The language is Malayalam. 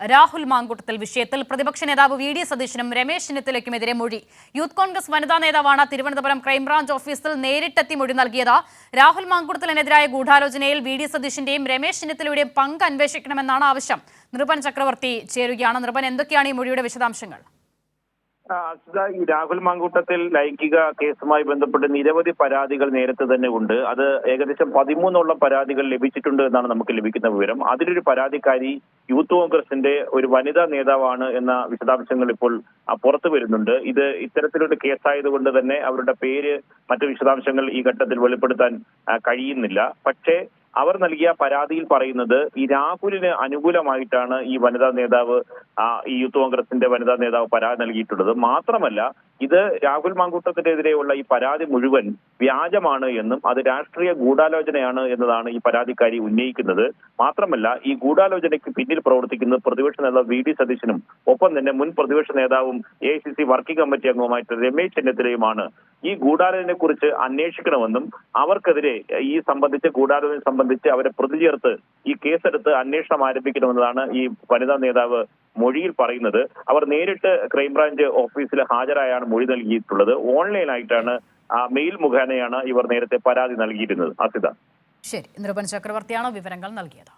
രാഹുൽ മാങ്കൂട്ടത്തിൽ വിഷയത്തിൽ പ്രതിപക്ഷ നേതാവ് വി ഡി സതീശനും രമേശ് ചെന്നിത്തലയ്ക്കുമെതിരെ മൊഴി. യൂത്ത് കോൺഗ്രസ് വനിതാ നേതാവാണ് തിരുവനന്തപുരം ക്രൈംബ്രാഞ്ച് ഓഫീസിൽ നേരിട്ടെത്തി മൊഴി നൽകിയത്. രാഹുൽ മാങ്കൂട്ടത്തിനെതിരായ ഗൂഢാലോചനയിൽ വി ഡി സതീശിന്റെയും രമേശ് ചെന്നിത്തലയുടെയും പങ്ക് അന്വേഷിക്കണമെന്നാണ് ആവശ്യം. നിർഭൻ ചക്രവർത്തി ചേരുകയാണ്. നിർഭൻ എന്തൊക്കെയാണ് ഈ മൊഴിയുടെ വിശദാംശങ്ങൾ? രാഹുൽ മാങ്കൂട്ടത്തിൽ ലൈംഗിക കേസുമായി ബന്ധപ്പെട്ട് നിരവധി പരാതികൾ നേരത്തെ തന്നെ ഉണ്ട്. അത് ഏകദേശം പതിമൂന്നോളം പരാതികൾ ലഭിച്ചിട്ടുണ്ട് എന്നാണ് നമുക്ക് ലഭിക്കുന്ന വിവരം. അതിലൊരു പരാതിക്കാരി യൂത്ത് കോൺഗ്രസിന്റെ ഒരു വനിതാ നേതാവാണ് എന്ന വിശദാംശങ്ങൾ ഇപ്പോൾ പുറത്തു വരുന്നുണ്ട്. ഇത് ഇത്തരത്തിലൊരു കേസായതുകൊണ്ട് തന്നെ അവരുടെ പേര് മറ്റു വിശദാംശങ്ങൾ ഈ ഘട്ടത്തിൽ വെളിപ്പെടുത്താൻ കഴിയുന്നില്ല. പക്ഷേ അവർ നൽകിയ പരാതിയിൽ പറയുന്നത് ഈ രാഹുലിന് അനുകൂലമായിട്ടാണ് ഈ വനിതാ നേതാവ് ഈ യൂത്ത് കോൺഗ്രസിന്റെ വനിതാ നേതാവ് പരാതി നൽകിയിട്ടുള്ളത്. മാത്രമല്ല ഇത് രാഹുൽ മാങ്കൂട്ടത്തിനെതിരെയുള്ള ഈ പരാതി മുഴുവൻ വ്യാജമാണ് എന്നും അത് രാഷ്ട്രീയ ഗൂഢാലോചനയാണ് എന്നതാണ് ഈ പരാതിക്കാരി ഉന്നയിക്കുന്നത്. മാത്രമല്ല ഈ ഗൂഢാലോചനയ്ക്ക് പിന്നിൽ പ്രവർത്തിക്കുന്നത് പ്രതിപക്ഷ നേതാവ് വി ഡി സതീശനും ഒപ്പം തന്നെ മുൻ പ്രതിപക്ഷ നേതാവും A C C working committee അംഗവുമായിട്ട് Ramesh ചെന്നിത്തലയുമാണ് ഈ ഗൂഢാലോചനയെ കുറിച്ച് അന്വേഷിക്കണമെന്നും അവർക്കെതിരെ ഈ സംബന്ധിച്ച് ഗൂഢാലോചന സംബന്ധിച്ച് അവരെ പ്രതി ചേർത്ത് ഈ കേസെടുത്ത് അന്വേഷണം ആരംഭിക്കണമെന്നതാണ് ഈ വനിതാ നേതാവ് മൊഴിയിൽ പറയുന്നത് അവർ നേരിട്ട് ക്രൈംബ്രാഞ്ച് ഓഫീസിൽ ഹാജരായാണ് മൊഴി നൽകിയിട്ടുള്ളത്. ഓൺലൈനായിട്ടാണ് മെയിൽ മുഖേനയാണ് ഇവർ നേരത്തെ പരാതി നൽകിയിരുന്നത്. അസിത. ശരി. നിർഭൻ ചക്രവർത്തിയാണോ വിവരങ്ങൾ നൽകിയത്?